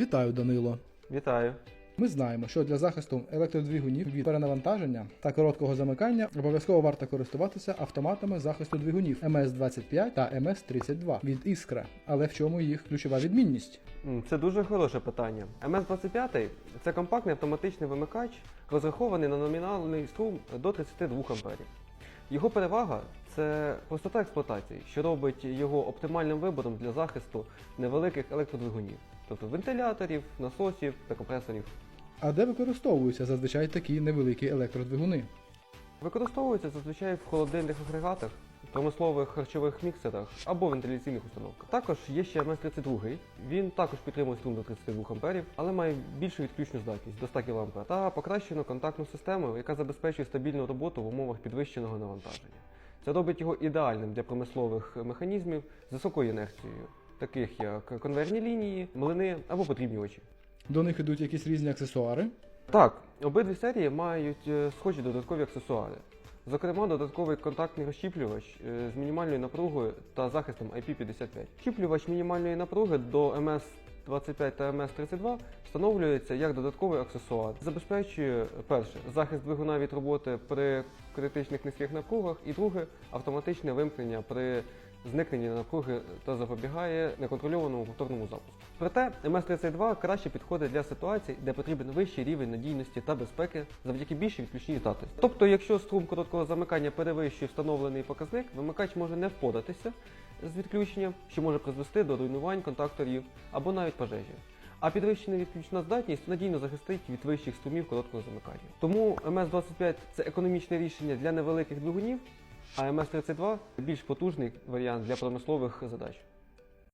Вітаю, Данило. Вітаю. Ми знаємо, що для захисту електродвигунів від перенавантаження та короткого замикання обов'язково варто користуватися автоматами захисту двигунів МС-25 та МС-32 від Іскра. Але в чому їх ключова відмінність? Це дуже хороше питання. МС-25 це компактний автоматичний вимикач, розрахований на номінальний струм до 32 амперів. Його перевага це простота експлуатації, що робить його оптимальним вибором для захисту невеликих електродвигунів, тобто вентиляторів, насосів та компресорів. А де використовуються зазвичай такі невеликі електродвигуни? Використовується зазвичай в холодильних агрегатах, промислових харчових міксерах або вентиляційних установках. Також є ще МС-32. Він також підтримує струм до 32 амперів, але має більшу відключну здатність до 100 кА та покращену контактну систему, яка забезпечує стабільну роботу в умовах підвищеного навантаження. Це робить його ідеальним для промислових механізмів з високою інерцією, таких як конвейерні лінії, млини або потрібнювачі. До них ідуть якісь різні аксесуари. Так, обидві серії мають е, схожі додаткові аксесуари. Зокрема, додатковий контактний розщіплювач е, з мінімальною напругою та захистом IP55. Щіплювач мінімальної напруги до MS25 та MS32 встановлюється як додатковий аксесуар. Забезпечує перше захист двигуна від роботи при критичних низьких напругах, і друге автоматичне вимкнення при зникненні напруги та запобігає неконтрольованому повторному запуску. Проте МС-32 краще підходить для ситуацій, де потрібен вищий рівень надійності та безпеки завдяки більшій відключній здатності. Тобто, якщо струм короткого замикання перевищує встановлений показник, вимикач може не впоратися з відключенням, що може призвести до руйнувань контакторів або навіть пожежі. А підвищена відключна здатність надійно захистить від вищих струмів короткого замикання. Тому МС-25 це економічне рішення для невеликих двигунів, а МС-32 більш потужний варіант для промислових задач.